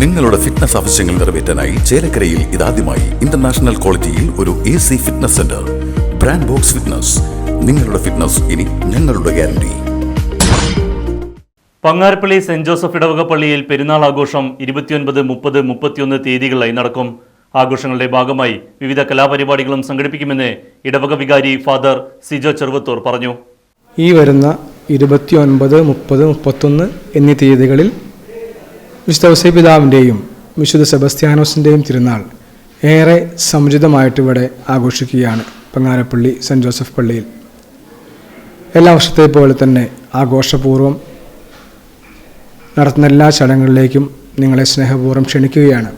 നിങ്ങളുടെ ഫിറ്റ്നസ് ആവശ്യങ്ങൾ നിറവേറ്റാനായി ചേലക്കരയിൽ ഇതാദ്യമായി ഇന്റർനാഷണൽ ക്വാളിറ്റിയിൽ ഒരു A C fitness centre brand box fitness നിങ്ങളുടെ ഫിറ്റ്നസ് ഇനി ഞങ്ങളുടെ ഗ്യാരണ്ടി പങ്ങാരപ്പള്ളി സെന്റ് ജോസഫ് ഇടവക പള്ളിയിൽ പെരുന്നാൾ ആഘോഷം ഇരുപത്തിയൊൻപത് മുപ്പത് മുപ്പത്തിയൊന്ന് തീയതികളായി നടക്കും. ആഘോഷങ്ങളുടെ ഭാഗമായി വിവിധ കലാപരിപാടികളും സംഘടിപ്പിക്കുമെന്ന് ഇടവക വികാരി ഫാദർ സിജോ ചെറുവത്തൂർ പറഞ്ഞു. ഈ വരുന്ന ഇരുപത്തിയൊൻപത് മുപ്പത് മുപ്പത്തൊന്ന് എന്നീ തീയതികളിൽ വിശുദ്ധ ഔസേപിതാവിന്റെയും വിശുദ്ധ സെബസ്ത്യാനോസിന്റെയും തിരുനാൾ ഏറെ സമുചിതമായിട്ട് ഇവിടെ ആഘോഷിക്കുകയാണ് പങ്ങാരപ്പള്ളി സെന്റ് ജോസഫ് പള്ളിയിൽ. എല്ലാ വർഷത്തെ പോലെ തന്നെ ആഘോഷപൂർവം നടത്തുന്ന എല്ലാ ചടങ്ങുകളിലേക്കും നിങ്ങളെ സ്നേഹപൂർവം ക്ഷണിക്കുകയാണ്.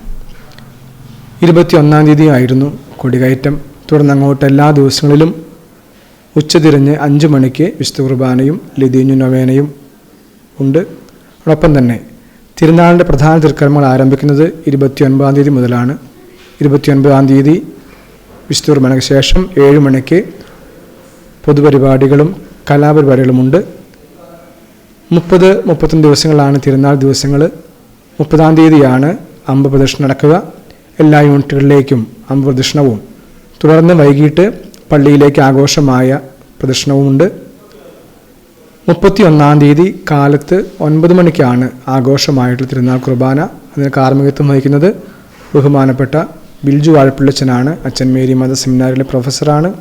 ഇരുപത്തിയൊന്നാം തീയതി ആയിരുന്നു കൊടികയറ്റം. തുടർന്ന് അങ്ങോട്ട് എല്ലാ ദിവസങ്ങളിലും ഉച്ചതിരിഞ്ഞ് അഞ്ച് മണിക്ക് വിശുദ്ധ കുർബാനയും ലിതീഞ്ഞു നൊവേനയും ഉണ്ട്. അതോടൊപ്പം തന്നെ തിരുനാളിന്റെ പ്രധാന തിരുക്കർമ്മങ്ങൾ ആരംഭിക്കുന്നത് ഇരുപത്തിയൊൻപതാം തീയതി മുതലാണ്. ഇരുപത്തിയൊൻപതാം തീയതി വിശുദ്ധ കുർബാനയ്ക്ക് ശേഷം ഏഴ് മണിക്ക് പൊതുപരിപാടികളും കലാപരിപാടികളുമുണ്ട് മുപ്പത് മുപ്പത്തൊന്ന് ദിവസങ്ങളാണ് തിരുനാൾ ദിവസങ്ങൾ മുപ്പതാം തീയതിയാണ് അമ്പ പ്രദക്ഷിണം നടക്കുക. എല്ലാ യൂണിറ്റുകളിലേക്കും അമ്പ പ്രദക്ഷിണവും. തുടർന്ന് വൈകിട്ട് പള്ളിയിലേക്ക് ആഘോഷമായ പ്രദക്ഷിണവുമുണ്ട്. മുപ്പത്തി ഒന്നാം തീയതി കാലത്ത് ഒൻപത് മണിക്കാണ് ആഘോഷമായിട്ടുള്ള തിരുനാൾ കുർബാന അതിന് കാർമ്മികത്വം വഹിക്കുന്നത് ബഹുമാനപ്പെട്ട ബിൽജു വാഴപ്പിള്ളച്ചനാണ്. അച്ഛൻ മേരി മത സെമിനാറിലെ പ്രൊഫസറാണ്.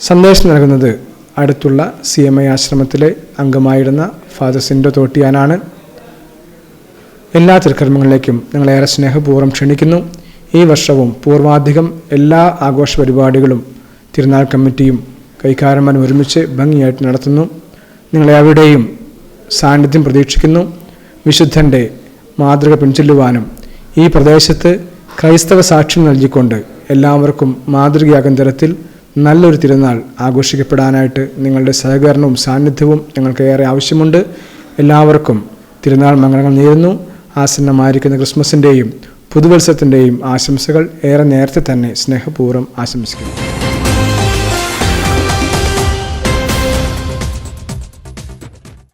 സന്ദേശം നൽകുന്നത് അടുത്തുള്ള സി എം ഐ ആശ്രമത്തിലെ അംഗമായിരുന്ന ഫാദർ സിൻഡോ തോട്ടിയാനാണ്. എല്ലാ തിരുക്കർമ്മങ്ങളിലേക്കും ഞങ്ങളേറെ സ്നേഹപൂർവം ക്ഷണിക്കുന്നു. ഈ വർഷവും പൂർവാധികം എല്ലാ ആഘോഷ പരിപാടികളും തിരുനാൾ കമ്മിറ്റിയും കൈക്കാരന്മാരും ഒരുമിച്ച് ഭംഗിയായിട്ട് നടത്തുന്നു. നിങ്ങളെ അവിടെയും സാന്നിധ്യം പ്രതീക്ഷിക്കുന്നു. വിശുദ്ധന്റെ മാതൃക പിൻചൊല്ലുവാനും ഈ പ്രദേശത്ത് ക്രൈസ്തവ സാക്ഷ്യം നൽകിക്കൊണ്ട് എല്ലാവർക്കും മാതൃകയാകുന്ന തരത്തിൽ നല്ലൊരു തിരുനാൾ ആഘോഷിക്കപ്പെടാനായിട്ട് നിങ്ങളുടെ സഹകരണവും സാന്നിധ്യവും ഞങ്ങൾക്ക് ഏറെ ആവശ്യമുണ്ട്. എല്ലാവർക്കും തിരുനാൾ മംഗളങ്ങൾ നേരുന്നു. ആസന്നമായിരിക്കുന്ന ക്രിസ്മസിന്റെയും പുതുവത്സരത്തിന്റെയും ആശംസകൾ ഏറെ നേരത്തെ തന്നെ സ്നേഹപൂർവം ആശംസിക്കുന്നു.